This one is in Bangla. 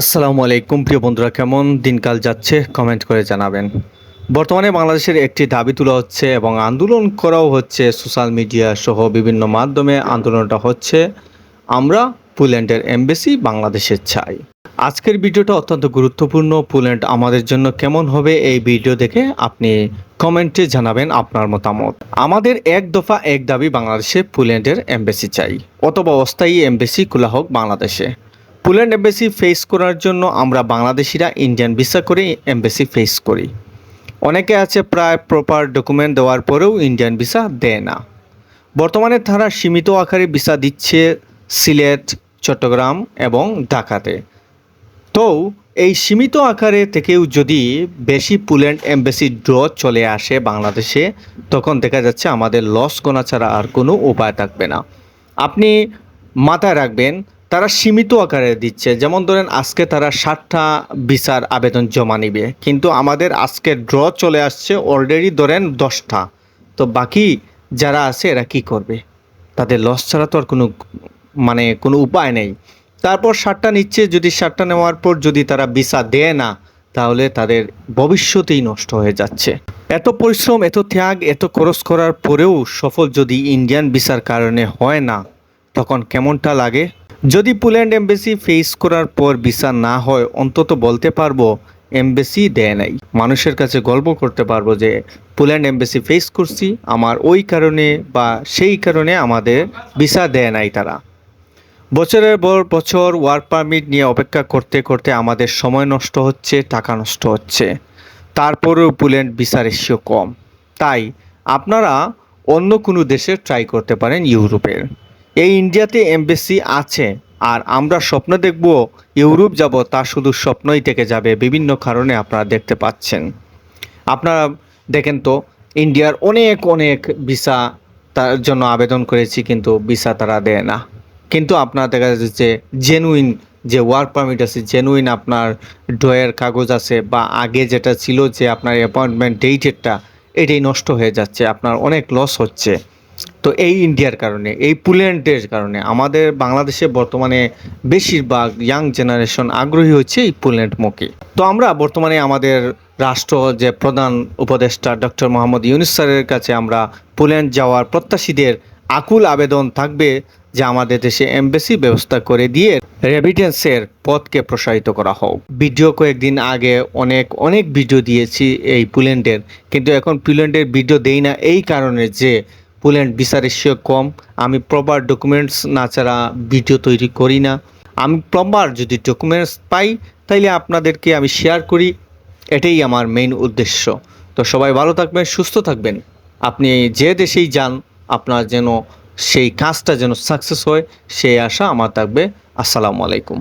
আসসালামু আলাইকুম, প্রিয় বন্ধুরা, কেমন দিনকাল যাচ্ছে? কমেন্ট করে জানাবেন। বর্তমানে বাংলাদেশের একটি দাবি তোলা হচ্ছে এবং আন্দোলন করাও হচ্ছে সোশ্যাল মিডিয়া সহ বিভিন্ন মাধ্যমে আন্দোলনটা হচ্ছে, আমরা পোল্যান্ডের এমবেসি বাংলাদেশে চাই। আজকের ভিডিওটা অত্যন্ত গুরুত্বপূর্ণ। পোল্যান্ড আমাদের জন্য কেমন হবে এই ভিডিও দেখে আপনি কমেন্টে জানাবেন আপনার মতামত। আমাদের এক দফা এক দাবি বাংলাদেশে পোল্যান্ডের এমবেসি চাই। অথবা অস্থায়ী এমবেসি খোলা হোক বাংলাদেশে। পোল্যান্ড এমবেসি ফেস করার জন্য আমরা বাংলাদেশিরা ইন্ডিয়ান ভিসা করে এমবেসি ফেস করি। অনেকে আছে প্রায় প্রপার ডকুমেন্ট দেওয়ার পরেও ইন্ডিয়ান ভিসা দেয় না। বর্তমানে তারা সীমিত আকারে ভিসা দিচ্ছে সিলেট, চট্টগ্রাম এবং ঢাকাতে। তো এই সীমিত আকারে থেকেও যদি বেশি পুল্যান্ড এমবেসি ড্র চলে আসে বাংলাদেশে, তখন দেখা যাচ্ছে আমাদের লস গোনা ছাড়া আর কোনো উপায় থাকবে না। আপনি মাথায় রাখবেন তারা সীমিত আকারে দিচ্ছে। যেমন ধরেন, আজকে তারা ষাটটা ভিসার আবেদন জমা নিবে, কিন্তু আমাদের আজকে ড্র চলে আসছে অলরেডি ধরেন দশটা। তো বাকি যারা আছে, এরা কি করবে? তাদের লস ছাড়া তো আর কোনো মানে কোনো উপায় নেই। তারপর সারটা নিচ্ছে, যদি সারটা নেওয়ার পর যদি তারা ভিসা দেয় না, তাহলে তাদের ভবিষ্যতেই নষ্ট হয়ে যাচ্ছে। এত পরিশ্রম, এত ত্যাগ, এত খরচ করার পরেও সফল যদি ইন্ডিয়ান ভিসার কারণে হয় না, তখন কেমনটা লাগে? যদি পোল্যান্ড এমবেসি ফেস করার পর ভিসা না হয়, অন্তত বলতে পারব, এমবেসি দেয় নাই। মানুষের কাছে গল্প করতে পারব যে, পোল্যান্ড এমবেসি ফেস করছি, আমার ওই কারণে বা সেই কারণে আমাদের ভিসা দেয় নাই তারা। বছরের পর বছর ওয়ার্ক পারমিট নিয়ে অপেক্ষা করতে করতে আমাদের সময় নষ্ট হচ্ছে, টাকা নষ্ট হচ্ছে। তারপরেও পুল্যান্ড ভিসা রেশিও কম। তাই আপনারা অন্য কোনো দেশে ট্রাই করতে পারেন ইউরোপের। এই ইন্ডিয়াতে এমবেসি আছে আর আমরা স্বপ্ন দেখব ইউরোপ যাব, তা শুধু স্বপ্নই থেকে যাবে, বিভিন্ন কারণে আপনারা দেখতে পাচ্ছেন। আপনারা দেখেন তো, ইন্ডিয়ার অনেক অনেক ভিসা তার জন্য আবেদন করেছি, কিন্তু ভিসা তারা দেয় না। কিন্তু আপনার দেখা যাচ্ছে যে জেনুইন যে ওয়ার্ক পারমিট আছে জেনুইন আপনার ড্রয়ের কাগজ আছে, বা আগে যেটা ছিল যে আপনার অ্যাপয়েন্টমেন্ট ডেটেরটা এটাই নষ্ট হয়ে যাচ্ছে, আপনার অনেক লস হচ্ছে। তো এই ইন্ডিয়ার কারণে, এই পুল্যান্ডের কারণে আমাদের বাংলাদেশে বর্তমানে বেশিরভাগ ইয়াং জেনারেশন আগ্রহী হচ্ছে এই পুল্যান্ড মুখে তো আমরা বর্তমানে আমাদের রাষ্ট্র যে প্রধান উপদেষ্টা ডক্টর মোহাম্মদ ইউনুস স্যারের কাছে আমরা পোল্যান্ড যাওয়ার প্রত্যাশীদের আকুল আবেদন থাকবে যে আমাদের দেশে এমবেসি ব্যবস্থা করে দিয়ে রেভিডেন্সের পথকে প্রসারিত করা হোক। ভিডিও কয়েকদিন আগে অনেক অনেক ভিডিও দিয়েছি এই পুল্যান্ডের কিন্তু এখন পুল্যান্ডের ভিডিও দেই না এই কারণে যে পুল্যান্ড ভিসা রেশিও কম, আমি প্রপার ডকুমেন্টস না ছাড়া ভিডিও তৈরি করি না। আমি প্রপার যদি ডকুমেন্টস পাই, তাইলে আপনাদেরকে আমি শেয়ার করি, এটাই আমার মেইন উদ্দেশ্য। তো সবাই ভালো থাকবেন, সুস্থ থাকবেন। আপনি যে দেশেই যান, আপনার যেন সেই কাজটা যেন সাকসেস হয়, সেই আশা আমার থাকবে। আসসালামু আলাইকুম।